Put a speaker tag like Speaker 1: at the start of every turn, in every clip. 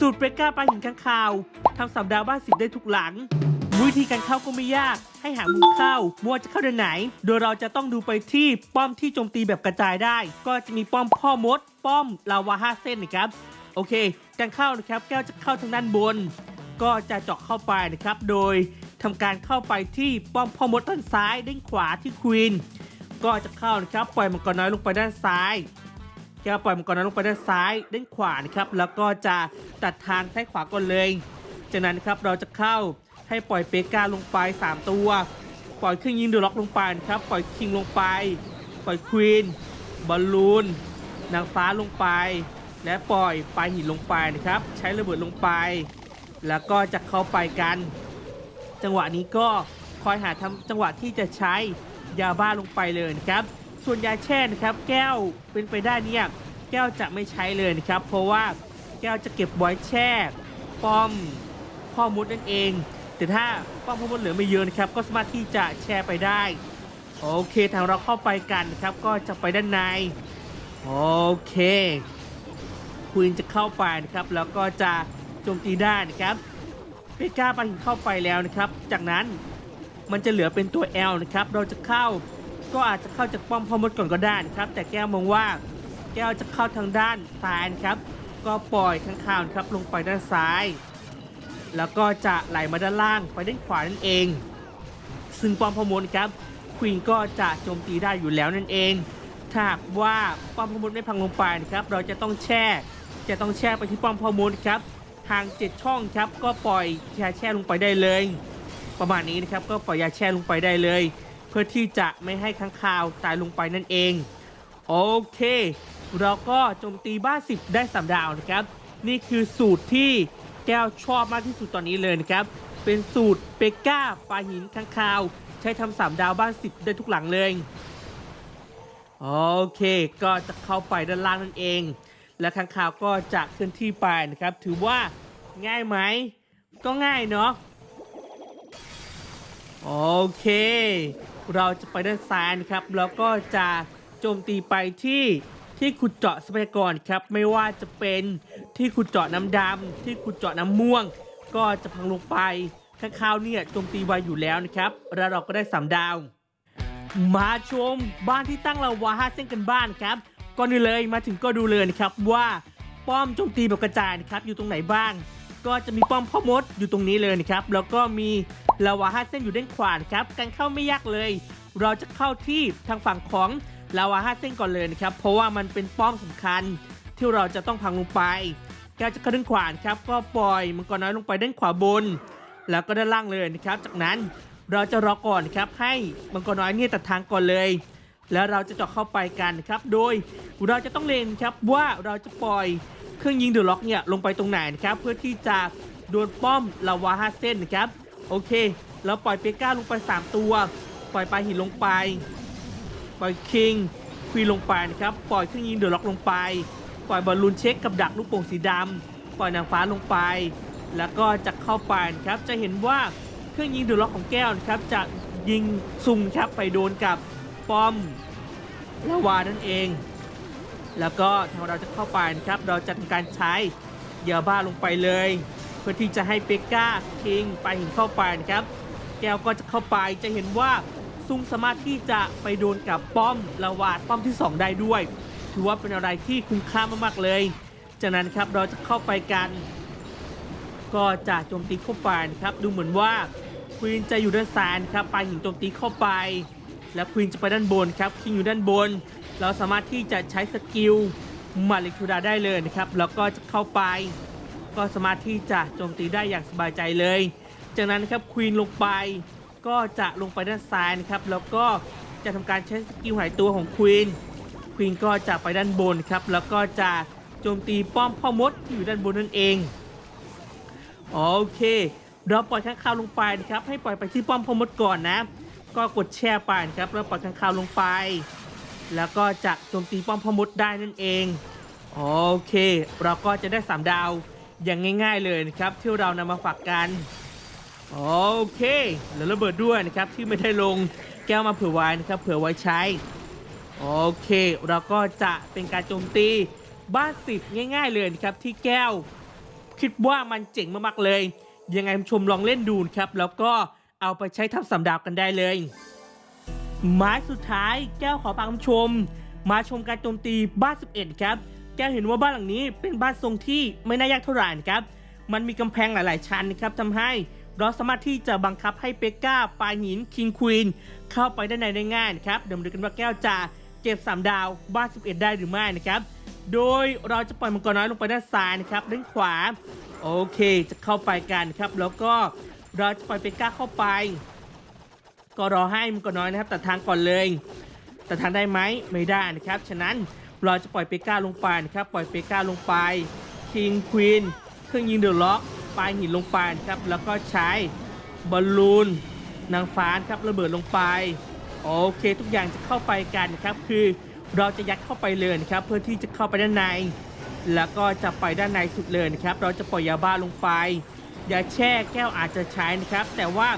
Speaker 1: สูตรเบรก้าปลาหินข้างคาวทำสามดาวบ้านสิบได้ทุกหลัง วิธีการเข้าก็ไม่ยาก ให้หามุมเข้ามัวจะเข้าด้านไหน โดยเราจะต้องดูไปที่ป้อมที่โจมตีแบบกระจายได้ ก็จะมีป้อมพ่อมด ป้อมลาวาห้าเส้นนะครับโอเคการเข้านะครับแก้วจะเข้าทางด้านบน ก็จะเจาะเข้าไปนะครับ โดยทำการเข้าไปที่ป้อมพ่อมดด้านซ้ายด้านขวาที่ควีนก็จะเข้านะครับปล่อยมังกรน้อยลงไปด้านซ้าย แกปล่อยมังกรน้อยลงไปด้านซ้ายด้านขวานะครับแล้วก็จะตัดทางซ้ายขวาก่อนเลย จากนั้นครับเราจะเข้าให้ปล่อยเปกาลงไป 3 ตัว ปล่อยเครื่องยิงดูล็อกลงไปครับปล่อยคิงลงไป ปล่อยควีนบอลลูนนางฟ้าลงไป และปล่อยปลายหินลงไปนะครับ ใช้ระเบิดลงไป แล้วก็จะเข้าไปกัน จังหวะนี้ก็คอยหาทำจังหวะที่จะใช้ยาบ้าลงไปเลยนะครับ ส่วนยาแช่นะครับ แก้วเป็นไปได้เนี่ย แก้วจะไม่ใช้เลยนะครับ เพราะว่าแก้วจะเก็บไว้แช่ป้อมพ่อมดนั่นเอง แต่ถ้าป้อมพ่อมดเหลือไม่เยอะนะครับ ก็สามารถที่จะแช่ไปได้ โอเคทางเราเข้าไปกันนะครับ ก็จะไปด้านใน โอเคคุณจะเข้าไปนะครับ แล้วก็จะโจมตีได้นะครับเปก้าปาหินเข้าไปแล้วนะครับ จากนั้นมันจะเหลือเป็นตัว L นะครับ เราจะเข้าก็อาจจะเข้าจากป้อมพอมดก่อนก็ได้นะครับ แต่แก้วมองว่า แก้วจะเข้าทางด้านซ้ายนะครับ ก็ปล่อยข้างข่าวครับลงไปด้านซ้าย แล้วก็จะไหลมาด้านล่างไปด้านขวานั่นเอง ซึ่งป้อมพมดครับควีนก็จะโจมตีได้อยู่แล้วนั่นเองถ้าหากว่าป้อมพมดไม่พังลงไปนะครับ เราจะต้องแช่จะต้องแช่ไปที่ป้อมพมดครับทางเจ็ดช่องครับก็ปล่อยยาแช่ลงไปได้เลย ประมาณนี้นะครับก็ปล่อยยาแช่ลงไปได้เลย เพื่อที่จะไม่ให้ค้างคาวตายลงไปนั่นเอง โอเค เราก็โจมตีบ้านสิบได้สามดาวนะครับ นี่คือสูตรที่แก้วชอบมากที่สุดตอนนี้เลยนะครับ เป็นสูตรเปก้าปลาหินค้างคาว ใช้ทำสามดาวบ้านสิบได้ทุกหลังเลย โอเค ก็จะเข้าไปด้านล่างนั่นเอง และข้างข่าวก็จะเคลื่อนที่ไปนะครับ ถือว่าง่ายไหม ก็ง่ายเนาะโอเค เราจะไปด้านซ้ายนะครับ แล้วก็จะโจมตีไปที่ ที่ขุดเจาะทรัพยากรครับไม่ว่าจะเป็นที่ขุดเจาะน้ำดำที่ขุดเจาะน้ำม่วง ก็จะพังลงไปข้างข่าวเนี่ยโจมตีไวอยู่แล้วนะครับแล้วเราก็ได้สามดาว มาชมบ้านที่ตั้งลาวาห้าเส้นกันบ้านครับก่อนอื่นเลยมาถึงก็ดูเลยนะครับว่าป้อมโจมตีแบบกระจายนะครับอยู่ตรงไหนบ้าง ก็จะมีป้อมพ่อมดอยู่ตรงนี้เลยนะครับแล้วก็มีลาวาห้าเส้นอยู่ด้านขวานครับการเข้าไม่ยากเลย เราจะเข้าที่ทางฝั่งของ ลาวาห้าเส้นก่อนเลยนะครับ เพราะว่ามันเป็นป้อมสำคัญที่เราจะต้องพังลงไปแก้วจะเข้าด้านขวานครับ ก็ปล่อยมังกรน้อยลงไปด้านขวาบน แล้วก็ด้านล่างเลยนะครับ จากนั้นเราจะรอก่อนครับให้มังกรน้อยเนี่ยตัดทางก่อนเลย แล้วเราจะเจาะเข้าไปกันครับ โดยเราจะต้องเลนครับว่าเราจะปล่อยเครื่องยิงเดอะล็อกเนี่ยลงไปตรงไหนนะครับ เพื่อที่จะโดนป้อมลาวาห้าเส้นนะครับ โอเคเราปล่อยเปก้าลงไป 3 ตัว ปล่อยปลาหินลงไป ปล่อยคิงควีนลงไปนะครับ ปล่อยเครื่องยิงเดือะล็อกลงไป ปล่อยบอลลูนเช็คกับดักลูกโป่งสีดำปล่อยนางฟ้าลงไป แล้วก็จะเข้าไปนะครับ จะเห็นว่าเครื่องยิงเดือะล็อกของแก้วนะครับ จะยิงซุ่มครับไปโดนกับป้อมลาวานั่นเอง แล้วก็ทางเราจะเข้าไปนะครับ เราจะทำการใช้เหยื่อบ้าลงไปเลย เพื่อที่จะให้เปก้าคิงไปหินเข้าไปนะครับ แก้วก็จะเข้าไปจะเห็นว่า ซุงสามารถที่จะไปโดนกับป้อมลาวาดป้อมที่ 2 ได้ด้วย ถือว่าเป็นอะไรที่คุ้มค่ามากๆเลย จากนั้นครับเราจะเข้าไปกัน ก็จะโจมตีเข้าไปนะครับ ดูเหมือนว่าควีนจะอยู่ด้านซ้ายนะครับปลายหินโจมตีเข้าไป แล้วควีนจะไปด้านบนครับคิงอยู่ด้านบน เราสามารถที่จะใช้สกิลมาเลคูดาได้เลยนะครับแล้วก็จะเข้าไป ก็สามารถที่จะโจมตีได้อย่างสบายใจเลย จากนั้นครับควีนลงไป ก็จะลงไปด้านซ้ายนะครับ แล้วก็จะทำการใช้สกิลหายตัวของควีนควีนก็จะไปด้านบนครับ แล้วก็จะโจมตีป้อมพ่อมดที่อยู่ด้านบนนั่นเองโอเค เราปล่อยข้างคาวลงไปนะครับ ให้ปล่อยไปที่ป้อมพ่อมดก่อนนะ ก็กดแช่ไปนะครับแล้วปล่อยข้างคาวลงไป แล้วก็จะโจมตีป้อมพ่อมดได้นั่นเองโอเค เราก็จะได้ 3 ดาวอย่างง่าย ๆเลยนะครับ ที่เรานำมาฝากกัน โอเค แล้วระเบิดด้วยนะครับที่ไม่ได้ลงแก้วมาเผื่อไว้นะครับเผื่อไว้ใช้ โอเค เราก็จะเป็นการโจมตีบ้านสิบง่ายๆเลยนะครับที่แก้ว คิดว่ามันเจ๋งมากๆเลย ยังไงผู้ชมลองเล่นดูนครับ แล้วก็เอาไปใช้ทำสำดาวกันได้เลย ไม้สุดท้ายแก้วขอพาคุณผู้ชม มาชมการโจมตีบ้าน 11 ครับ แก้วเห็นว่าบ้านหลังนี้เป็นบ้านทรงที่ไม่น่ายากเท่าไหร่นะครับ มันมีกำแพงหลาย ๆ ชั้นนะครับทำให้ เราสามารถที่จะบังคับให้เปกก้าปลาหินคิงควีนเข้าไปด้านในได้ง่ายนะครับเดี๋ยวมาดูกันว่าแก้วจะเก็บ 3 ดาวบ้าน 11 ได้หรือไม่นะครับ โดยเราจะปล่อยมังกรน้อยลงไปด้านซ้ายนะครับด้านขวา โอเคจะเข้าไปกันครับ แล้วก็เราจะปล่อยเปกก้าเข้าไป ก็รอให้มังกรน้อยนะครับตัดทางก่อนเลย แต่ทางได้ไหมไม่ได้นะครับ ฉะนั้นเราจะปล่อยเปก้าลงไปนะครับ ปล่อยเปก้าลงไปคิงควีนเครื่องยิงเดือดล็อก ปลายหินลงไปครับ แล้วก็ใช้บอลลูนนางฟ้าครับระเบิดลงไป โอเค ทุกอย่างจะเข้าไปกันครับ คือเราจะยัดเข้าไปเลยนะครับ เพื่อที่จะเข้าไปด้านใน แล้วก็จะไปด้านในสุดเลยนะครับ เราจะปล่อยยาบ้าลงไปยาแช่แก้วอาจจะใช้นะครับ แต่ว่า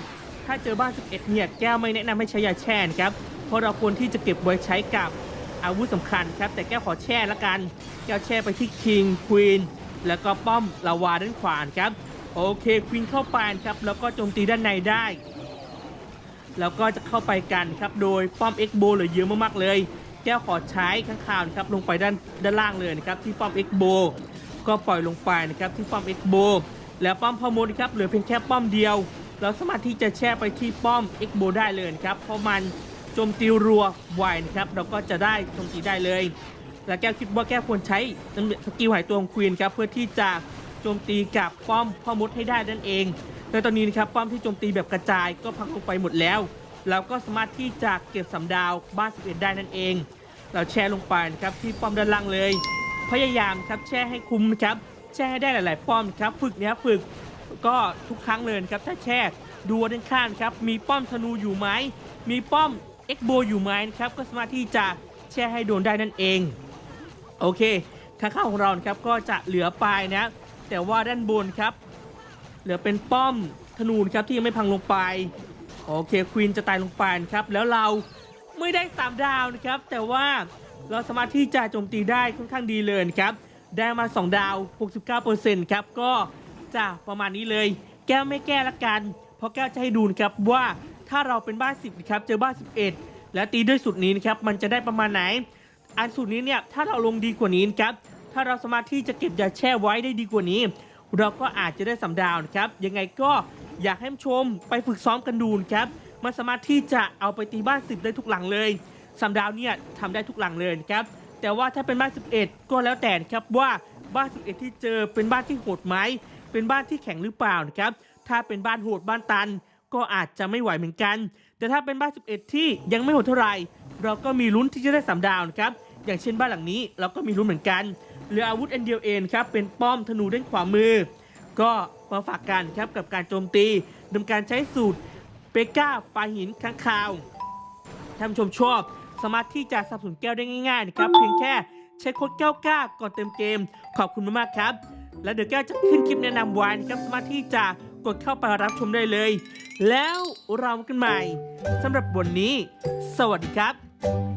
Speaker 1: ถ้าเจอบ้าน 11 เนี่ยแก้วไม่แนะนำให้ใช้ยาแช่นะครับ เพราะเราควรที่จะเก็บไว้ใช้กับอาวุธสำคัญครับ แต่แก้วขอแช่ละกัน แก้วแช่ไปที่คิงควีน แล้วก็ป้อมลาวาด้านขวาครับ โอเคควีนเข้าไปครับ แล้วก็โจมตีด้านในได้ แล้วก็จะเข้าไปกันครับ โดยป้อมเอ็กโบเหลือเยอะมากๆเลย แก้วขอใช้ข้างข่าวนครับลงไปด้านด้านล่างเลยนะครับ ที่ป้อมเอ็กโบก็ปล่อยลงไปนะครับที่ป้อมเอ็กโบแล้วป้อมพอมดนครับเหลือเพียงแค่ป้อมเดียว เราสามารถที่จะแช่ไปที่ป้อมเอ็กโบได้เลยครับเพราะมันโจมตีรัวไวนะครับ เราก็จะได้โจมตีได้เลย และแก้วคิดว่าแก้วควรใช้สกิลหายตัวของควีนครับเพื่อที่จะโจมตีกับป้อมพ่อมดให้ได้นั่นเองในตอนนี้นะครับป้อมที่โจมตีแบบกระจายก็พังลงไปหมดแล้วเราก็สามารถที่จะเก็บสำดาวบ้าน11ได้นั่นเอง เราแช่ลงไปนะครับที่ป้อมด้านล่างเลย พยายามครับแช่ให้คุ้มนะครับแช่ให้ได้หลาย ๆ ป้อมครับฝึกเนี้ยฝึกก็ทุกครั้งเลยครับถ้าแช่ดูด้านข้างครับมีป้อมธนูอยู่ไหมมีป้อมเอ็กโบอยู่ไหมนะครับก็สามารถที่จะแช่ให้โดนได้นั่นเอง โอเคข้างๆของเราครับก็จะเหลือปลายนะ แต่ว่าด้านบนครับ เหลือเป็นป้อมธนูนครับที่ยังไม่พังลงไป โอเคควีนจะตายลงไปครับ แล้วเราไม่ได้3ดาวนะครับ แต่ว่าเราสามารถที่จะโจมตีได้ค่อนข้างดีเลยครับ ได้มา 2 ดาว 69%ครับ ก็จะประมาณนี้เลย แก้วไม่แก้ละกัน เพราะแก้วจะให้ดูนะครับว่าถ้าเราเป็นบ้าน 10นะครับเจอบ้าน 11 และตีด้วยสุดนี้นะครับมันจะได้ประมาณไหน อันสุดนี้เนี่ยถ้าเราลงดีกว่านี้ครับถ้าเราสามารถที่จะเก็บยาแช่ไว้ได้ดีกว่านี้ เราก็อาจจะได้สำดาวนะครับยังไงก็อยากให้ชมไปฝึกซ้อมกันดูนะครับมันสามารถที่จะเอาไปตีบ้านสิบได้ทุกหลังเลยสำดาวเนี่ยทำได้ทุกหลังเลยนะครับแต่ว่าถ้าเป็นบ้าน 11 ก็แล้วแต่นะครับว่าบ้าน 11 ที่เจอเป็นบ้านที่โหดไหมเป็นบ้านที่แข็งหรือเปล่านะครับถ้าเป็นบ้านโหดบ้านตัน ก็อาจจะไม่ไหวเหมือนกัน แต่ถ้าเป็นบ้าน 11 ที่ยังไม่โหดเท่าไหร่ เราก็มีลุ้นที่จะได้สามดาวนะครับอย่างเช่นบ้านหลังนี้เราก็มีลุ้นเหมือนกันเหลืออาวุธอันเดียวเองครับเป็นป้อมธนูด้านขวามือ ก็มาฝากกันครับกับการโจมตีดำการใช้สูตรเปก้าปลาหินข้างคาวท่านผู้ชมชอบ สามารถที่จะสับสนุนแก้วได้ง่ายๆนะครับเพียงแค่ใช้โค้ดแก้วก้าก่อนเติมเกม ขอบคุณมากๆครับ และเดี๋ยวแก้วจะขึ้นคลิปแนะนำไว้นะครับสามารถที่จะกดเข้าไปรับชมได้เลย แล้วเรากันใหม่สำหรับวันนี้ สวัสดีครับ Bye.